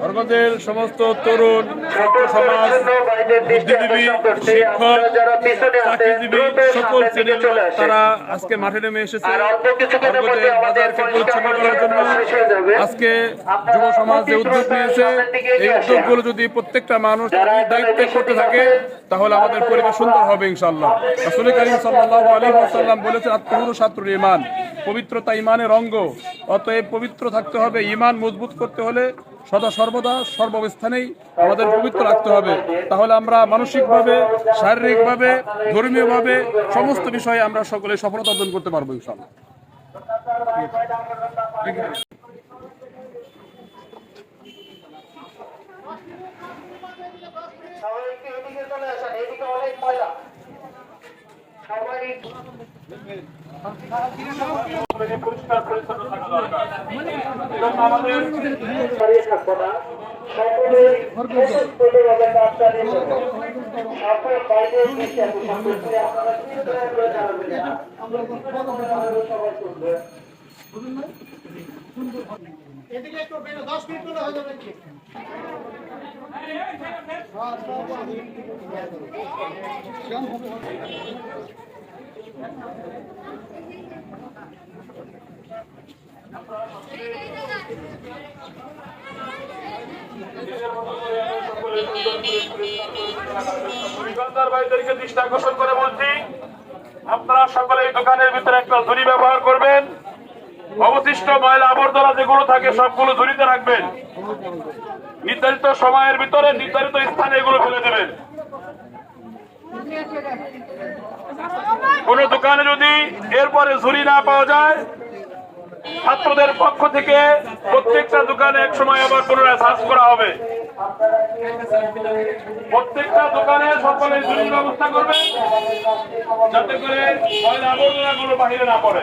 বরগদের সমস্ত তরুণ ছাত্র সমাজ বুদ্ধিজীবী শিক্ষক চাকরিজীবী সকল শ্রেণির তারা আজকে মাঠে নেমে এসেছে। বরগদের বাজারকে পরিচ্ছন্ন করার জন্য আজকে যুব সমাজ যে উদ্যোগ নিয়েছে এই উদ্যোগগুলো যদি প্রত্যেকটা মানুষ দায়িত্বে করতে থাকে তাহলে আমাদের পরিবেশ সুন্দর হবে ইনশাল্লাহ রাসূল করিম সাল্লাল্লাহু আলাইহি ওয়াসাল্লাম বলেছেন আত্মহুরু ছাত্রুল ঈমান, পবিত্রতা ইমানের অঙ্গ। অতএব পবিত্র থাকতে হবে ইমান মজবুত করতে হলে সদা সর্বদা সর্বাবস্থানেই আমাদের পবিত্র রাখতে হবে। তাহলে আমরা মানসিকভাবে, শারীরিকভাবে, ধর্মীয়ভাবে সমস্ত বিষয়ে আমরা সকলে সফলতা অর্জন করতে পারব ইনশাল্লাহ সবাইকে এদিকে চলে আসেন এদিকে অনেক ময়লা সবাই দাঁড়িয়ে থাকব না সকলে স্বতঃস্ফূর্তভাবে কাজ চালিয়ে যাব সকল বাইরে এসে এত সম্পর্কে আপনারা চিন্তা করে জানাবেন না আমাদের সবাই শুনবে এদিকে একটু দশ মিনিট করে হয়ে যাবে কি দৃষ্টি আকর্ষণ করে বলছি, আপনারা সকলে এই দোকানের ভিতরে একটা ঝুড়ি ব্যবহার করবেন। অবশিষ্ট ময়লা আবর্জনা যেগুলো থাকে সবগুলো ঝুড়িতে রাখবেন। নির্ধারিত সময়ের ভিতরে নির্ধারিত স্থানে এগুলো ফেলে দেবেন। কোন দোকানে যদি এরপরে ঝুড়ি না পাওয়া যায়, ছাত্রদের পক্ষ থেকে প্রত্যেকটা দোকানে এক সময় আবার পুনরায় সার্চ করা হবে। প্রত্যেকটা দোকানে সকলে ঝুড়ির ব্যবস্থা করবে, যাতে করে আবর্জনা গুলো বাহিরে না পড়ে।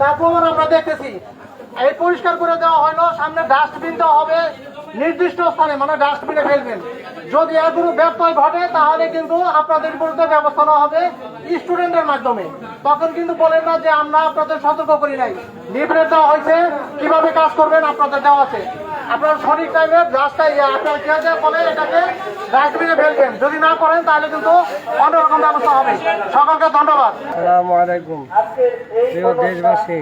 তার প্রমাণ আমরা দেখতেছি, এই পরিষ্কার করে দেওয়া হলো, সামনে ডাস্টবিন দেওয়া হবে, নির্দিষ্ট স্থানে মানে ডাস্টবিনে ফেলবেন। যদি এর কোনো ঘটে, তাহলে কিন্তু আপনাদের বিরুদ্ধে ব্যবস্থা নেওয়া হবে স্টুডেন্টের মাধ্যমে। তখন কিন্তু বলেন না যে আমরা আপনাদের সতর্ক করি নাই। লিফলেট দেওয়া হয়েছে, কীভাবে কাজ করবেন আপনাদের দেওয়া আছে। আপনারা সঠিক টাইমে রাস্তায় আপনার আছে বলে এটাকে ডাস্টবিনে ফেলবেন। যদি না করেন, তাহলে কিন্তু অন্যরকম ব্যবস্থা হবে। সকলকে ধন্যবাদ। আসসালামু আলাইকুম। প্রিয় দেশবাসী,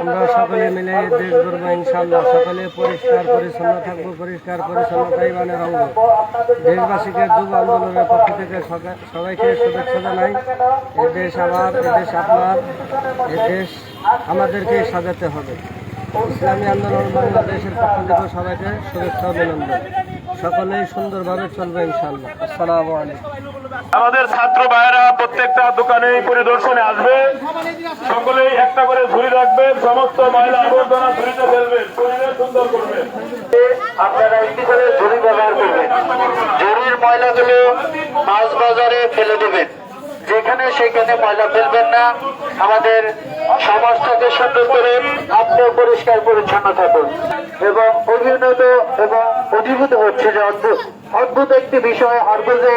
আমরা সকলে মিলে দেশ গড়বো ইনশাল্লাহ সকলে পরিষ্কার, পরিচ্ছন্ন থাকব, পরিষ্কার পরিচ্ছন্নতাই রঙ দেশবাসীকে যুব আন্দোলনের পক্ষ থেকে সবাইকে শুভেচ্ছা জানাই। এ দেশ আমার এ দেশ আপনার, এ দেশ আমাদেরকে সাজাতে হবে। ইসলামী আন্দোলন বাংলাদেশের পক্ষ থেকে সবাইকে শুভেচ্ছা অভিনন্দন। সকলেই সুন্দরভাবে চলবে ইনশাল্লাহ আসসালামু আমাদের ছাত্র ভাইয়েরা, প্রত্যেকটা দোকানে পরিদর্শনে আসবে। সকলেই একটা করে ঝুড়ি রাখবেন। সমস্ত ময়লা আবর্জনা ঝুড়িতে পরিবেশ সুন্দর করবেন আপনারা একটি করে ঝুড়ি ব্যবহার করবেন। ঝুড়ির ময়লাগুলো মাছ বাজারে ফেলে দেবেন। যেখানে সেখানে ময়লা ফেলবেন না। আমাদের সমাজটাকে সুন্দর করে আপনিও পরিষ্কার পরিচ্ছন্ন থাকুন। এবং অভিনত এবং অভিভূত হচ্ছে যে অদ্ভুত। অদ্ভুত একটি বিষয় হরবজে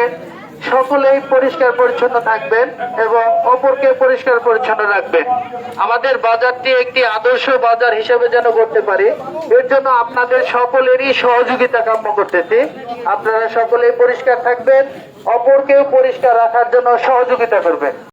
সকলেই পরিষ্কার পরিচ্ছন্ন থাকবেন এবং অপরকে পরিষ্কার পরিচ্ছন্ন রাখবেন। আমাদের বাজারটি একটি আদর্শ বাজার হিসেবে যেন করতে পারি। এর জন্য আপনাদের সকলেরই সহযোগিতা কাম্য করতেছি। আপনারা সকলেই পরিষ্কার থাকবেন। অপরকেও পরিষ্কার রাখার জন্য সহযোগিতা করবেন।